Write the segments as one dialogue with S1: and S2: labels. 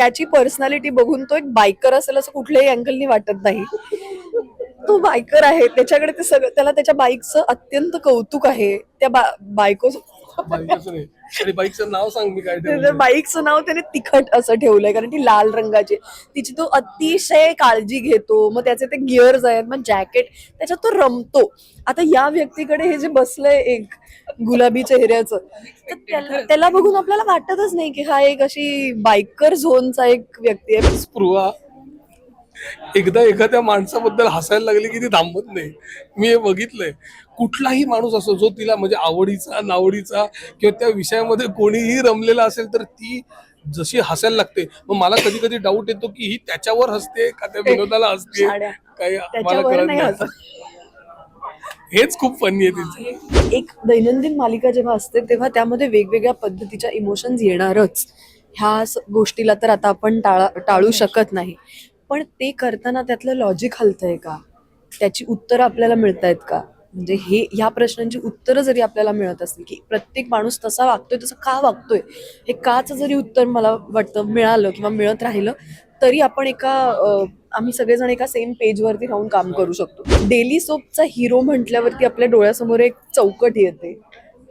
S1: त्याची पर्सनॅलिटी बघून तो एक बायकर असेल असं कुठल्याही अँगलनी वाटत नाही. तो बायकर आहे. त्याच्याकडे ते सगळं त्याला त्याच्या बाईकचं अत्यंत कौतुक आहे. त्या बा- बायको
S2: आणि बाईकचं नाव सांग मी काय ठेवलंय.
S1: बाईकचं नाव त्याने तिखट असं ठेवलंय कारण ती लाल रंगाची. तिची तो अतिशय काळजी घेतो मग त्याचे ते गिअर्स आहेत मग जॅकेट त्याच्यात तो रमतो आता या व्यक्तीकडे हे जे बसलंय एक गुलाबी चेहऱ्याचं तर त्याला त्याला बघून आपल्याला वाटतच नाही की हा एक अशी बायकर झोनचा एक व्यक्ती आहे
S2: स्पृहा एकदा एखाद्या माणसाबद्दल हसायला लागली की ती थांबत नाही. मी हे बघितलंय. कुठलाही माणूस असो जो तिला म्हणजे आवडीचा नावडीचा किंवा त्या विषयामध्ये कोणीही रमलेला असेल तर ती जशी हसायला लागते. मग मला कधी कधी डाऊट येतो की ही त्याच्यावर हसते का? त्या विनोदाला हसते. काही मला कळत
S1: नाही.
S2: हेच खूप फनी आहे तिचं.
S1: एक दैनंदिन मालिका जेव्हा असते तेव्हा त्यामध्ये वेगवेगळ्या पद्धतीच्या इमोशन्स येणारच. ह्या गोष्टीला तर आता आपण टाळा टाळू शकत नाही. पण ते करताना त्यातलं लॉजिक हलतंय का? त्याची उत्तरं आपल्याला मिळत आहेत का? म्हणजे हे ह्या प्रश्नांची उत्तरं जरी आपल्याला मिळत असतील की प्रत्येक माणूस तसा वागतोय तसं का वागतोय? हे काच जरी उत्तर मला वाटतं मिळालं किंवा मिळत राहिलं तरी आपण एका आम्ही सगळेजण एका सेम पेजवरती राहून काम करू शकतो. डेली सोपचा हिरो म्हटल्यावरती आपल्या डोळ्यासमोर एक चौकट येते.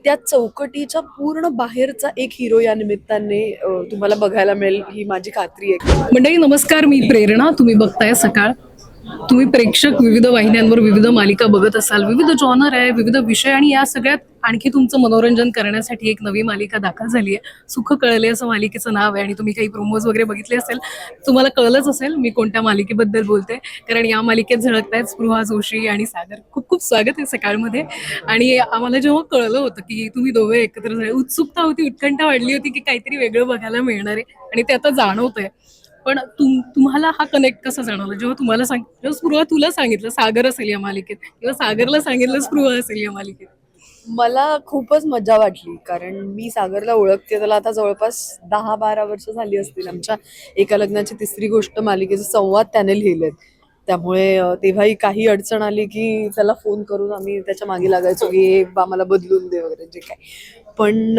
S1: त्या चौकटीच्या पूर्ण बाहेरचा एक हिरो या निमित्ताने तुम्हाला बघायला मिळेल ही माझी खात्री आहे.
S3: मंडळी नमस्कार मी प्रेरणा. तुम्ही बघताय सकाळ. तुम्ही प्रेक्षक विविध वाहिन्यांवर विविध मालिका बघत असाल विविध जॉनर आहे विविध विषय आणि या सगळ्यात आणखी तुमचं मनोरंजन करण्यासाठी एक नवी मालिका दाखल झाली आहे. सुख कळले असं मालिकेचं नाव आहे आणि तुम्ही काही प्रोमोज वगैरे बघितले असेल तुम्हाला कळलंच असेल मी कोणत्या मालिकेबद्दल बोलते. कारण या मालिकेत झळकत आहेत स्पृहा जोशी आणि सागर. खूप खूप स्वागत आहे सकाळमध्ये. आणि आम्हाला जेव्हा कळलं होतं की तुम्ही दोघे एकत्र झाले उत्सुकता होती उत्कंठा वाढली होती की काहीतरी वेगळं बघायला मिळणार आहे. आणि ते आता जाणवतंय. पण तुम तुम्हाला हा कनेक्ट कसा जाणवला? जेव्हा तुम्हाला सांग जेव्हा स्पृहा तुला सांगितलं सागर असेल या मालिकेत किंवा सागरला सांगितलं स्पृहा असेल या मालिकेत.
S1: मला खूपच मजा वाटली कारण मी सागरला ओळखते त्याला आता जवळपास दहा बारा वर्ष झाली असतील आमच्या एका लग्नाची तिसरी गोष्ट मालिकेचे संवाद त्याने लिहिलेत. त्यामुळे तेव्हाही काही अडचण आली की त्याला फोन करून आम्ही त्याच्यामागे लागायचो की हे बा मला बदलून दे वगैरे जे काय. पण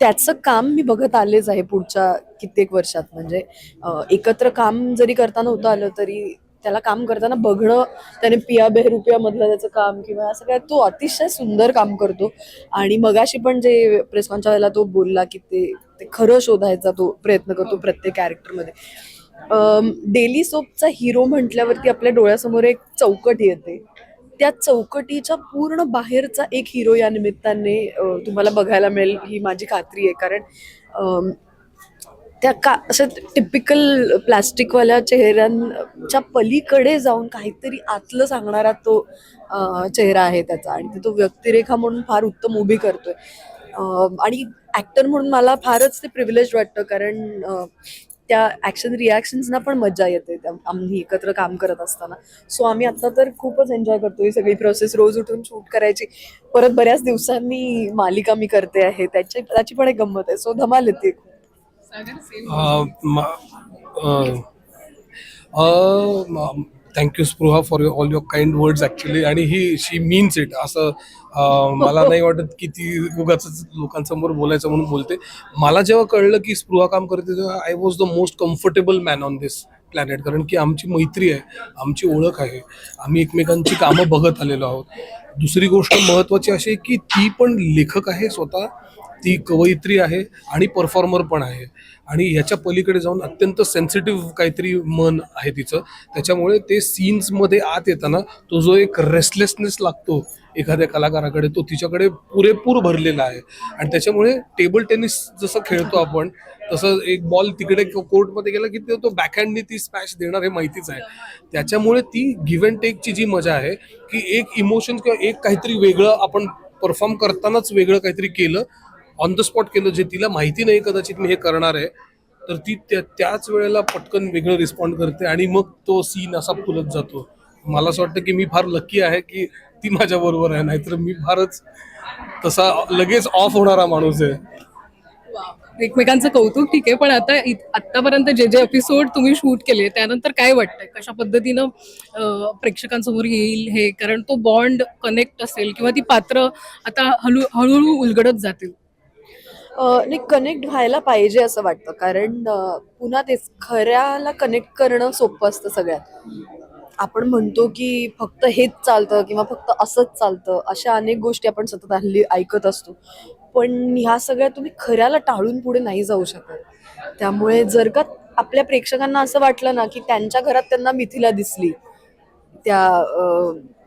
S1: त्याचं काम मी बघत आलेच आहे पुढच्या कित्येक वर्षात. म्हणजे एकत्र काम जरी करता नव्हतं आलं तरी त्याला काम करताना बघणं त्याने पिया बेहरुपिया मधलं त्याचं काम किंवा असं काय तो अतिशय सुंदर काम करतो. आणि मगाशी पण जे प्रेसकॉनच्या वेळेला तो बोलला की ते ते खरं शोधायचा तो प्रयत्न करतो प्रत्येक कॅरेक्टरमध्ये. डेली सोपचा हिरो म्हटल्यावरती आपल्या डोळ्यासमोर एक चौकट येते. त्या चौकटीच्या पूर्ण बाहेरचा एक हिरो या निमित्ताने तुम्हाला बघायला मिळेल ही माझी खात्री आहे. कारण त्या का असं टिपिकल प्लॅस्टिकवाल्या चेहऱ्यांच्या पलीकडे जाऊन काहीतरी आतलं सांगणारा तो चेहरा आहे त्याचा. आणि ते तो व्यक्तिरेखा म्हणून फार उत्तम उभी करतोय. आणि ऍक्टर म्हणून मला फारच ते प्रिव्हिलेज वाटतं. कारण त्या ऍक्शन रिॲक्शन्सना पण मजा येते. त्या आम्ही एकत्र काम करत असताना. सो आम्ही आता तर खूपच एन्जॉय करतो ही सगळी प्रोसेस रोज उठून शूट करायची. परत बऱ्याच दिवसांनी मालिका मी करते आहे. त्याची त्याची पण एक गंमत आहे. सो धमाल येते.
S2: Thank you Spruha for your all your kind words actually आणि ही शी मीन्स इट असं मला नाही वाटत की ती उगाच लोकांसमोर बोलायचं म्हणून बोलते. मला जेव्हा कळलं की स्पृहा काम करते तेव्हा I was the most comfortable man on this planet कारण की आमची मैत्री आहे आमची ओळख आहे. आम्ही एकमेकांची कामं बघत आलेलो आहोत. दुसरी गोष्ट महत्त्वाची अशी आहे की ती पण लेखक आहे स्वतः ती कवयित्री आहे आणि परफॉर्मर पण आहे. आणि ह्याच्या पलीकडे जाऊन अत्यंत सेन्सिटिव्ह काहीतरी मन आहे तिचं. त्याच्यामुळे ते सीन्समध्ये आत येताना तो जो एक रेस्टलेसनेस लागतो एखाद्या कलाकाराकडे तो तिच्याकडे पुरेपूर भरलेला आहे. आणि त्याच्यामुळे टेबल टेनिस जसं खेळतो आपण तसं एक बॉल तिकडे कोर्टमध्ये गेला की ते तो बॅकहँडनी ती स्मॅश देणार हे माहितीच आहे. त्याच्यामुळे ती गिव्ह अँड टेकची जी मजा आहे की एक इमोशन किंवा एक काहीतरी वेगळं आपण परफॉर्म करतानाच वेगळं काहीतरी केलं ऑन द स्पॉट केलं जे तिला माहिती नाही कदाचित मी हे करणार आहे तर ती त्या त्याच वेळेला पटकन वेगळं रिस्पॉन्ड करते आणि मग तो सीन असा फुलत जातो. मला असं वाटतं की मी फार लकी आहे की ती माझ्या बरोबर आहे नाहीतर मी फारच तसा लगेच ऑफ होणारा माणूस आहे.
S3: एकमेकांचं कौतुक ठीक आहे पण आता आतापर्यंत जे जे एपिसोड तुम्ही शूट केले त्यानंतर काय वाटतंय? कशा पद्धतीनं प्रेक्षकांसमोर येईल हे? कारण तो बॉन्ड कनेक्ट असेल किंवा ती पात्र आता हळू हळूहळू उलगडत जातील.
S1: नाही कनेक्ट व्हायला पाहिजे असं वाटतं. कारण पुन्हा तेच खऱ्याला कनेक्ट करणं सोपं असतं सगळ्यात. आपण म्हणतो की फक्त हेच चालतं किंवा फक्त असंच चालतं अशा अनेक गोष्टी आपण सतत हल्ली ऐकत असतो. पण ह्या सगळ्या तुम्ही खऱ्याला टाळून पुढे नाही जाऊ शकत. त्यामुळे जर का आपल्या प्रेक्षकांना असं वाटलं ना की त्यांच्या घरात त्यांना मिथिला दिसली त्या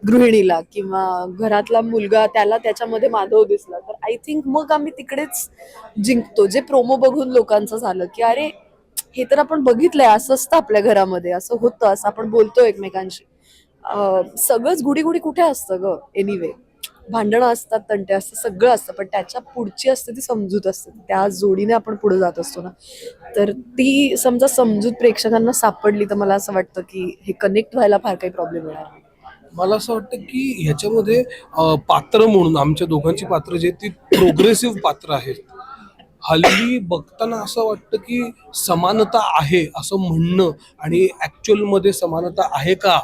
S1: गृहिणीला किंवा घरातला मुलगा त्याला त्याच्यामध्ये माधव दिसला तर आय थिंक मग आम्ही तिकडेच जिंकतो. जे प्रोमो बघून लोकांचं झालं की अरे हे तर आपण बघितलंय असं असतं आपल्या घरामध्ये असं होतं असं आपण बोलतो एकमेकांशी. सगळंच गुढी गुढी कुठे असतं ग? एनिवे भांडणं असतात तंटे असतात सगळं असतं पण त्याच्या पुढची असते ती समजूत असते. त्या जोडीने आपण पुढे जात असतो ना. तर ती समजा समजूत प्रेक्षकांना सापडली तर मला असं वाटतं की हे कनेक्ट व्हायला फार काही प्रॉब्लेम येणार नाही.
S2: मला असं वाटतं की ह्याच्यामध्ये पात्र म्हणून आमच्या दोघांची पात्र जे ती प्रोग्रेसिव्ह पात्र आहेत. हल्ली बघताना असं वाटतं की समानता आहे असं म्हणणं आणि ॲक्च्युअलमध्ये समानता आहे का?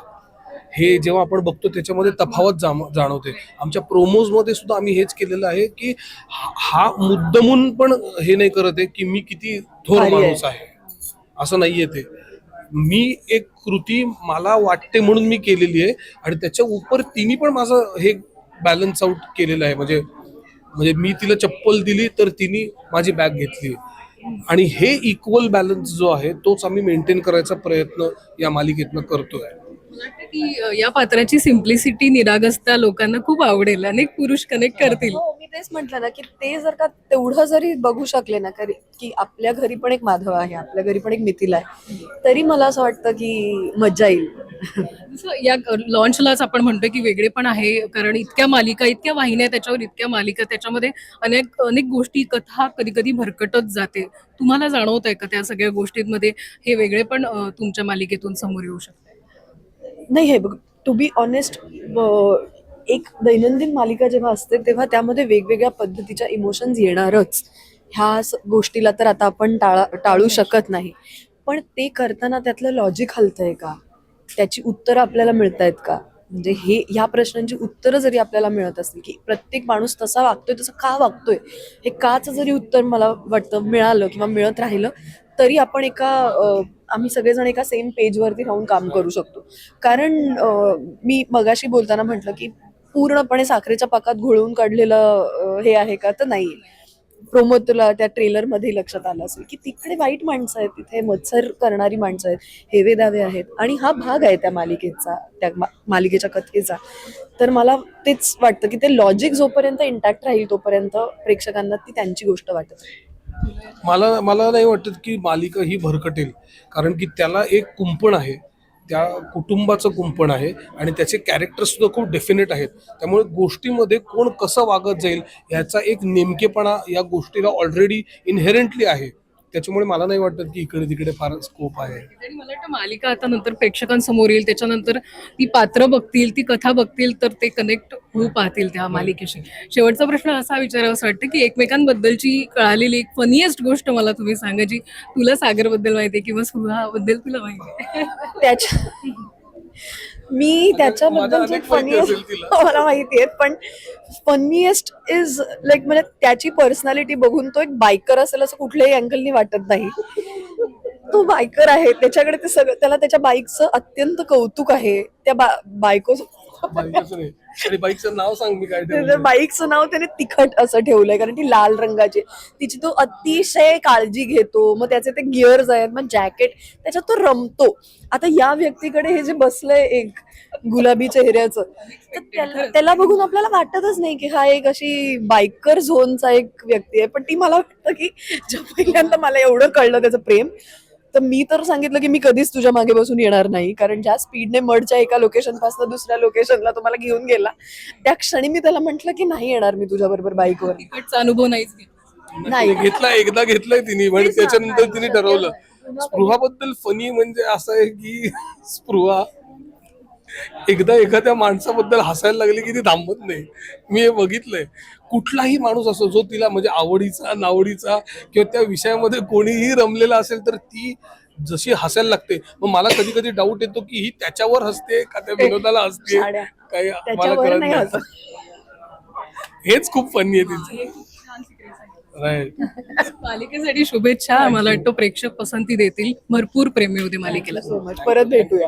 S2: हे जेव्हा आपण बघतो त्याच्यामध्ये तफावत जाम जाणवते. आमच्या प्रोमोजमध्ये सुद्धा आम्ही हेच केलेलं आहे की हा मुद्दमून पण हे नाही करत आहे की मी किती थोर. माणूस आहे. असं नाहीये ते. मी एक कृती मला वाटते म्हणून मी केलेली आहे आणि त्याच्या उपर तिने पण माझं हे बॅलन्स आउट केलेलं आहे. म्हणजे म्हणजे मी तिला चप्पल दिली तर तिने माझी बॅग घेतली आणि हे इक्वल बॅलन्स जो आहे तोच आम्ही मेंटेन करायचा प्रयत्न या मालिकेतनं करतोय.
S3: वाटतं की या पात्राची सिम्प्लिसिटी निरागसता लोकांना खूप आवडेल अनेक पुरुष कनेक्ट करतील.
S1: हो मी तेच म्हटलं ना की ते जर का तेवढं जरी बघू शकले ना की आपल्या घरी पण एक माधव आहे आपल्या घरी पण एक मिथिला आहे तरी मला असं वाटतं की मज्जा येईल.
S3: या लॉन्चलाच आपण म्हणतोय की वेगळे पण आहे कारण इतक्या मालिका इतक्या वाहिन्या त्याच्यावर इतक्या मालिका त्याच्यामध्ये अनेक अनेक गोष्टी कथा कधी कधी भरकटत जाते. तुम्हाला जाणवत आहे का त्या सगळ्या गोष्टींमध्ये हे वेगळे पण तुमच्या मालिकेतून समोर येऊ शकते?
S1: नाही हे बघ टू बी ऑनेस्ट एक दैनंदिन मालिका जेव्हा असते तेव्हा त्यामध्ये वेगवेगळ्या पद्धतीच्या इमोशन्स येणारच. ह्या गोष्टीला तर आता आपण टाळा टाळू शकत नाही. पण ते करताना त्यातलं लॉजिक हलतंय का? त्याची उत्तरं आपल्याला मिळत आहेत का? म्हणजे हे ह्या प्रश्नांची उत्तरं जरी आपल्याला मिळत असतील की प्रत्येक माणूस तसा वागतोय तसं का वागतोय? हे काच जरी उत्तर मला वाटतं मिळालं किंवा मिळत राहिलं तरी आपण एका आम्ही सगळेजण एका सेम पेजवरती राहून काम करू शकतो. कारण मी मगाशी बोलताना म्हटलं की पूर्णपणे साखरेच्या पाकात घोळवून काढलेलं हे आहे का? तर नाही. प्रोमो तुला त्या ट्रेलरमध्ये लक्षात आलं असेल की तिकडे वाईट माणसं आहेत तिथे मत्सर करणारी माणसं आहेत हेवे दावे आहेत. आणि हा भाग आहे त्या मालिकेचा त्या मालिकेच्या कथेचा. तर मला तेच वाटतं की ते लॉजिक जोपर्यंत इंटॅक्ट राहील तोपर्यंत प्रेक्षकांना ती त्यांची गोष्ट वाटत राहील.
S2: मला मला नाही वाटत की मालिका ही भरकटेल. कारण की त्याला एक कुंपण आहे. त्या कुटुंबाचं कुंपण आहे. आणि त्याचे कॅरेक्टरसुद्धा खूप डेफिनेट आहेत. त्यामुळे गोष्टीमध्ये कोण कसं वागत जाईल ह्याचा एक नेमकेपणा या गोष्टीला ऑलरेडी इनहेरंटली आहे. त्याच्यामुळे मला नाही वाटत की इकडे तिकडे फार स्कोप आहे.
S3: आणि मला वाटतं मालिका आता नंतर प्रेक्षकांसमोर येईल त्याच्यानंतर ती पात्र बघतील ती कथा बघतील तर ते कनेक्ट होऊ पाहतील त्या मालिकेशी. शेवटचा प्रश्न असा विचारावा वाटतं की एकमेकांबद्दलची कळालेली एक फनिएस्ट गोष्ट मला तुम्ही सांगा जी तुला सागरबद्दल माहिती आहे किंवा सुहाबद्दल तुला माहिती आहे?
S1: त्याच्या मी त्याच्याबद्दल जे
S2: अनेक माहिती
S1: फनी
S2: असेल तिला.
S1: मला माहिती आहे पण फनीएस्ट इज लाईक मला त्याची पर्सनॅलिटी बघून तो एक बायकर असेल असं कुठल्याही अँगलनी वाटत नाही तो बायकर आहे त्याच्याकडे ते सगळं त्याला त्याच्या बाईकचं अत्यंत कौतुक आहे त्या बा बायको
S2: आणि बाईकचं नाव सांग मी काय.
S1: बाईकचं नाव त्याने तिखट असं ठेवलंय कारण ती लाल रंगाची. तिची तो अतिशय काळजी घेतो. मग त्याचे ते गिअर्स आहेत मग जॅकेट त्याच्यात तो रमतो. आता या व्यक्तीकडे हे जे बसलंय एक गुलाबी चेहऱ्याचं तर त्याला त्याला बघून आपल्याला वाटतच नाही की हा एक अशी बायकर झोनचा एक व्यक्ती आहे. पण ती मला वाटतं की ज्या पहिल्यांदा मला एवढं कळलं त्याचं प्रेम तर मी तर सांगितलं की मी कधीच तुझ्या मागे बसून येणार नाही कारण ज्या स्पीडने मडच्या एका लोकेशनपासून दुसऱ्या लोकेशनला तुम्हाला घेऊन गेला त्या क्षणी मी त्याला म्हटलं की नाही येणार मी तुझ्या बरोबर बाईकवर
S3: तिकडचा अनुभव नाहीच घेतला.
S1: नाही.
S2: घेतला एकदा घेतलाय तिने
S1: ना,
S2: त्याच्यानंतर
S1: नाही,
S2: तिने ठरवलं. स्पृहाबद्दल फनी म्हणजे असं आहे की स्पृहा एकदा एखाद्या माणसाबद्दल हसायला लागली की ती थांबत नाही. मी हे बघितलंय. कुठलाही माणूस असो जो तिला म्हणजे आवडीचा नावडीचा किंवा त्या विषयामध्ये कोणीही रमलेला असेल तर ती जशी हसायला लागते. मग मला कधी कधी डाऊट येतो की ही त्याच्यावर हसते का त्या विनोदाला हसते. काही मला कळत
S1: नाही.
S2: हेच खूप फनी आहे तिचं.
S3: मालिकेसाठी शुभेच्छा. मला वाटतं प्रेक्षक पसंती देतील. भरपूर प्रेमी होते मालिकेला.
S1: सो मच परत भेटूया.